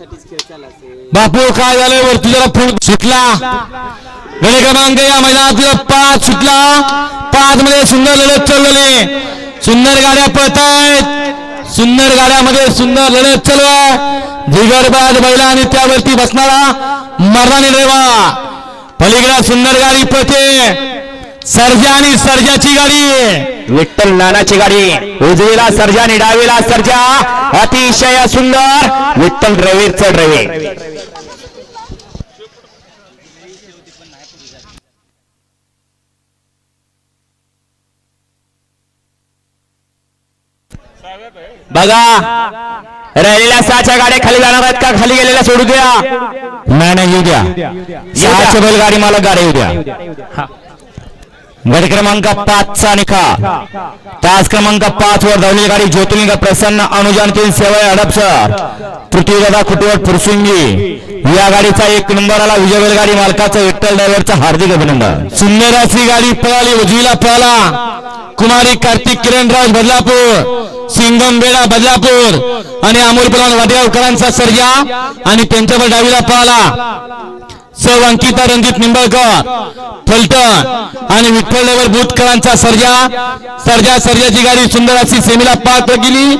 बापू काय झालं वरती जरा फुल सुटला. गडी क्रमांक या मैदानात पाच सुटला. पाच मध्ये सुंदर लढत चाललेले सुंदर गाड्या पळत आहेत सुंदर गाड्यामध्ये सुंदर लढत चालू आहे जिगरबाज बैला आणि त्यावरती बसणारा मर्दानी रेवा पलीकडे सुंदर गाडी पळते. सर्जा आणि सर्जाची गाडी. विठ्ठल नानाची गाडी. उजवीला सर्जा आणि डावीला सर्जा. अतिशय सुंदर. विठ्ठल रवीरचं ड्रायव्हिंग बघा राहिलेल्या सहाच्या गाड्या खाली जाणार आहेत का? खाली गेलेल्या सोडू द्या. नाही नाही येऊ द्या. सहाच्या बैलगाडी मालक गाडी येऊ द्या. गट क्रमांक पाचचा निखा तास क्रमांक पाच वर धावली गाडी ज्योतिलिंग प्रसन्न अनुजानतील सेवा हडपसर. तृतीय दादा खुटवट फुरसुंगी. या गाडीचा एक नंबर आला विजय बैलगाडी मालकाचा विठ्ठल ड्रायव्हरचं हार्दिक अभिनंदन. सुंदर गाडी पळाली उजवीला पळाला. कुमारी कार्तिक किरणराज बदलापूर सिंगम बेडा बदलापूर आणि अमोल पलवान वाटेगावकरांचा सर्जा आणि त्यांच्यावर डावीला पळाला. सौ अंकिता रणजित निंबळकर फलटण आणि विठ्ठल भूतकरांचा सर्जा. सर्जा सर्जाची गाडी सुंदर अशी सेमीला पार गेली